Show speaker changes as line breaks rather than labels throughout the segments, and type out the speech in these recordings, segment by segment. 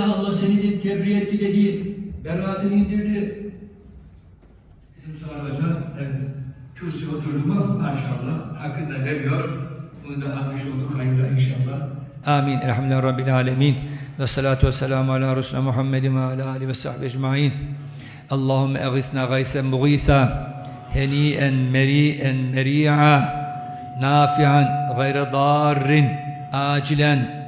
Mesela Allah seni tebrik etti dedi. Beraatini indirdi. Bizim Suha Hoca, evet, kürsüye oturdu mu maşallah hakkında veriyor. Bunu da almış olduk hayırla inşallah. Amin. Elhamdülillahi Rabbil alemin. Ve salatu ve selamu ala Resulüne Muhammedin ve ala alihi ve sahbihi ecma'in. Allahümme eğisna gaysen muğisa. Heni'en meri'en meri'a. Nafi'an gayre darrin. Acilen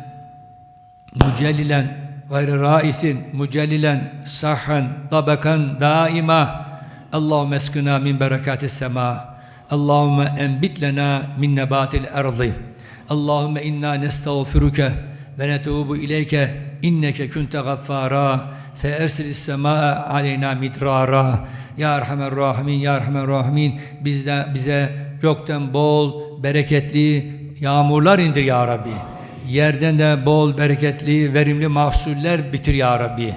gayre raisin mücellilen sahhan tabakan daima. Allahümme eskina min berekatis sema. Allahümme enbit lena min nebatil erzi. Allahümme inna nestağfiruke ve netubu ileyke. İnneke kunte gaffara fe ersilis sema aleyna midrara. Ya Erhamer Rahimin Ya Erhamer Rahimin. Bizde bize yoktan bol bereketli yağmurlar indir ya Rabbi. Yerden de bol, bereketli, verimli mahsuller bitir ya Rabbi.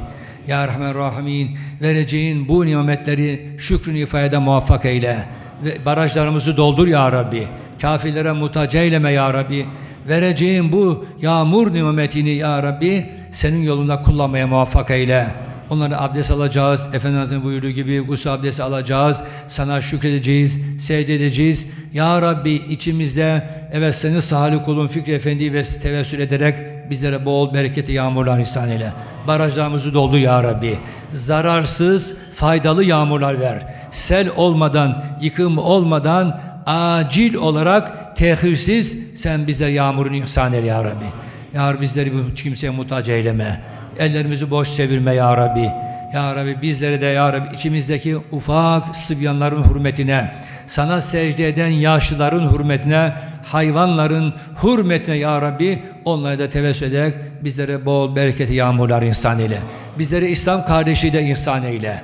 Ya Rahman Rahimin vereceğin bu nimetleri şükrünü ifade muvaffak eyle. Ve barajlarımızı doldur ya Rabbi. Kafirlere muhtaç eyleme ya Rabbi. Vereceğin bu yağmur nimetini ya Rabbi senin yolunda kullanmaya muvaffak eyle. Onlara abdest alacağız. Efendimiz'in buyurduğu gibi gusül abdesti alacağız. Sana şükredeceğiz, secde edeceğiz. Ya Rabbi içimizde evet senin salih kulun Fikri Efendi'yi ve tevessül ederek bizlere bol bereketi yağmurlar ihsan eyle. Barajlarımızı doldur ya Rabbi. Zararsız, faydalı yağmurlar ver. Sel olmadan, yıkım olmadan acil olarak tehirsiz sen bizlere yağmurunu ihsan eyle ya Rabbi. Ya Rabbi bizleri bu kimseye muhtaç eyleme. Ellerimizi boş çevirme ya Rabbi. Ya Rabbi bizleri de ya Rabbi içimizdeki ufak sıbyanların hürmetine, sana secde eden yaşlıların hürmetine, hayvanların hürmetine ya Rabbi onlara da tevessül ederek bizlere bol bereketi yağmurlar insan eyle. Bizlere İslam kardeşi de insan eyle.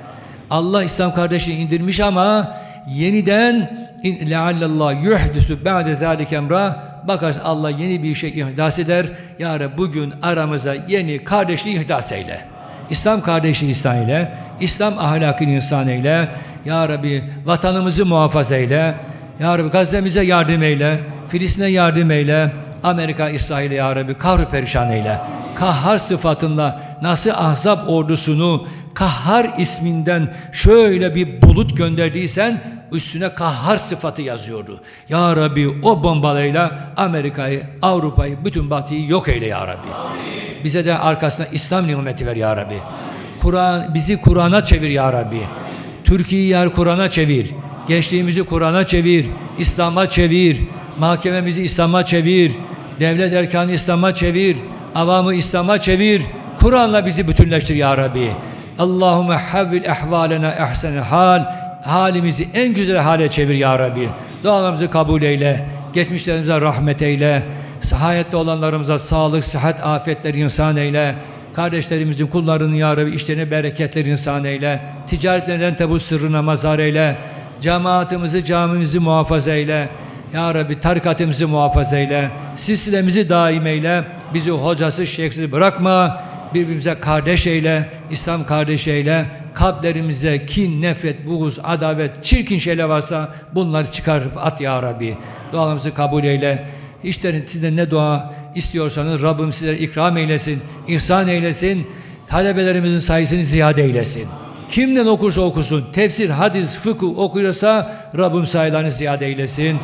Allah İslam kardeşini indirmiş ama yeniden leallallah yuhdisu ba'de zalike emra bakarsın Allah yeni bir şey ihdas eder. Ya Rabbi bugün aramıza yeni kardeşliği ihdas eyle. İslam kardeşliği ihsan eyle. İslam ahlakını insan eyle. Ya Rabbi vatanımızı muhafaza eyle. Ya Rabbi Gazze'mize yardım eyle. Filistin'e yardım eyle. Amerika, İsrail'e Ya Rabbi kahru perişan eyle. Kahhar sıfatınla nasıl ahzab ordusunu kahhar isminden şöyle bir bulut gönderdiysen üstüne kahhar sıfatı yazıyordu. Ya Rabbi o bombalarıyla Amerika'yı, Avrupa'yı, bütün batıyı yok eyle Ya Rabbi. Bize de arkasına İslam nimeti ver Ya Rabbi. Kur'an bizi Kur'an'a çevir Ya Rabbi. Türkiye'yi yer Kur'an'a çevir. Gençliğimizi Kur'an'a çevir. İslam'a çevir. Mahkememizi İslam'a çevir. Devlet erkanı İslam'a çevir. Avamı İslam'a çevir. Kur'an'la bizi bütünleştir Ya Rabbi. Allahümme havvil ehvalena ehsene hal. Halimizi en güzel hale çevir Ya Rabbi. Dualarımızı kabul eyle. Geçmişlerimize rahmet eyle. Hayatta olanlarımıza sağlık, sıhhat, afetler insan eyle. Kardeşlerimizin, kullarının Ya Rabbi işlerine bereketler insan eyle. Ticaretlerinden tebu sırrına mazar eyle. Cemaatimizi, camimizi muhafaza eyle. Ya Rabbi tarikatımızı muhafaza eyle. Silsilemizi daim eyle. Bizi hocası, şeyhsiz bırakma. Birbirimize kardeş eyle. İslam kardeş eyle. Kalplerimize kin, nefret, buğuz, adavet, çirkin şeyler varsa bunları çıkarıp at Ya Rabbi. Dualarımızı kabul eyle. İşte sizden ne dua istiyorsanız Rabbim sizlere ikram eylesin, ihsan eylesin. Talebelerimizin sayısını ziyade eylesin. Kimden okursa okusun, tefsir, hadis, fıkıh okuyorsa Rabbim sayılarını ziyade eylesin.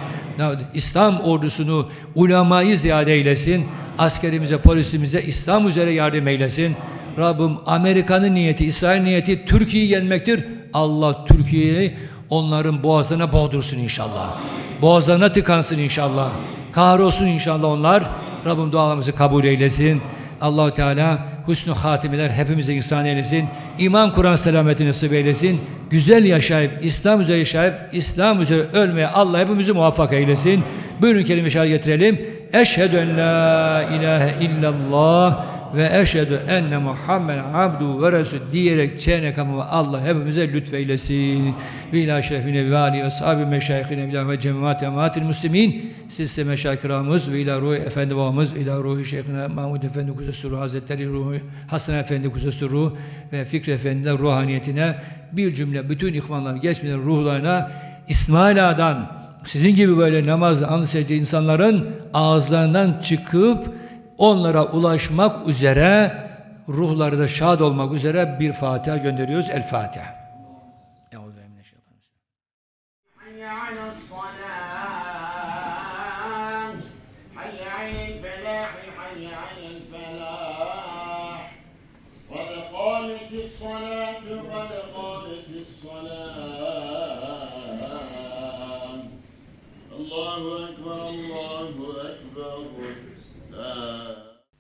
İslam ordusunu, ulemayı ziyade eylesin. Askerimize, polisimize İslam üzere yardım eylesin. Rabbim Amerika'nın niyeti, İsrail niyeti Türkiye'yi yenmektir. Allah Türkiye'yi onların boğazına boğdursun inşallah. Boğazlarına tıkansın inşallah. Kahrolsun inşallah onlar. Rabbim dualarımızı kabul eylesin. Allahu Teala husnü hatimeler hepimize ihsan eylesin. İman Kur'an selametini nasip eylesin. Güzel yaşayıp, İslam üzere yaşayıp, İslam üzere ölmeye Allah hepimizi muvaffak eylesin. Buyurun kelime şahit getirelim. Eşhedü en la ilahe illallah ve eşhedü enne Muhammed abdu ve resul diyerek çene kapımı Allah hepimize lütfeylesin. Ve ila şerefine ve ali ve sahibi meşayihine ve ve cemaat emaatil muslimin. Sizse meşayikramız ve ila ruhu efendi babamız ila ruhu şeyhine Mahmud Efendi Kuzesuru Hazretleri ruhu Hasan Efendi Kuzesuru ve Fikri Efendi'nin ruhaniyetine bir cümle bütün ihvanların geçmeyen ruhlarına İsmaila'dan sizin gibi böyle namazlı anlı insanların ağızlarından çıkıp onlara ulaşmak üzere ruhları da şad olmak üzere bir Fatiha gönderiyoruz. El Fatiha. Euzubillahimineşşeytanirracim.
حي على الصلاة حي على الفلاح حي على الفلاح قد قامت الصلاة قد قامت الصلاة الله أكبر الله أكبر لا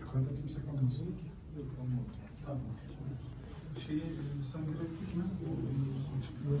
Yukarıda kimse kalmasın. Yok kalmadı. Tamam. Şeyi e, sen gerektik mi? O e, açıklığı